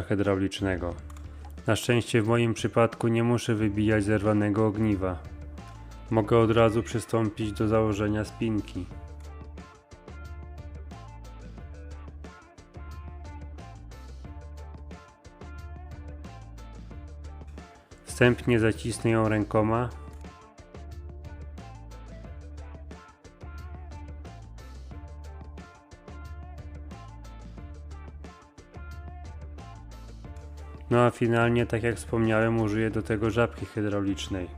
hydraulicznego. Na szczęście w moim przypadku nie muszę wybijać zerwanego ogniwa. Mogę od razu przystąpić do założenia spinki. Wstępnie zacisnę ją rękoma. No a finalnie, tak jak wspomniałem, użyję do tego żabki hydraulicznej.